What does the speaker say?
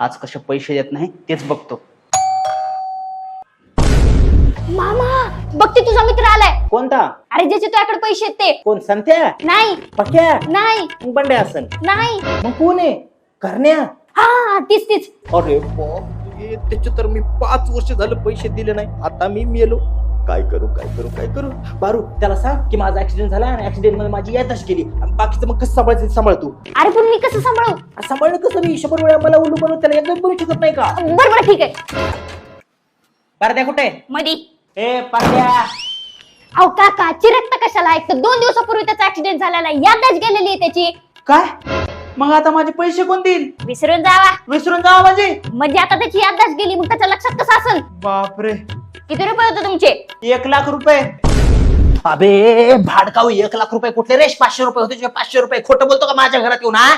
आज कसे पैसे देत नाही तेच बघतो. मामा बघते तुझा मित्र आलाय. कोणता? अरे ज्याचे तुझ्याकडे पैसे आहेत ते. कोण संत्या? नाही. पक्या? नाही. मग बंडे असन. नाही. मग कोण आहे? करण्या हा तीच तीच. अरे बाप. रे, त्याचे तर मी पाच वर्ष झालं पैसे दिले नाही. आता मी मेलो. काय करू काय करू काय करू? बारू त्याला सांग की माझा ऍक्सिडेंट झाला आणि ऍक्सिडेंटमध्ये माझी यादच गेली आणि बाकीचं मग कसं सांभाळायचं ते सांभाळ तू. अरे पण मी कसं सांभाळू? आ, सांभाळणं कसं? मी शंभर वेळा मला उलू बनवून त्याला एकदम बनवू शकत नाही का? बरं बरं ठीक आहे. पारद्या कुठे? मधी. ए पारद्या. अहो काका चिरकता कशाला? एक तर दोन दिवसापूर्वी त्याचा ऍक्सिडेंट झालेला आहे. यादच गेलेली आहे त्याची. काय? मग आता माझे पैसे कोण देईल? विसरून जावा. विसरून जावा माझे म्हणजे आता त्याची यादच गेली मग त्याच्या लक्षात कसं असेल? बापरे. किती रुपये होते तुमचे? एक लाख रुपये. अबे भाडकाऊ एक लाख रुपये कुठले रे? पाचशे रुपये होते तुझे पाचशे रुपये. खोटं बोलतो का माझ्या घरात येऊन हा?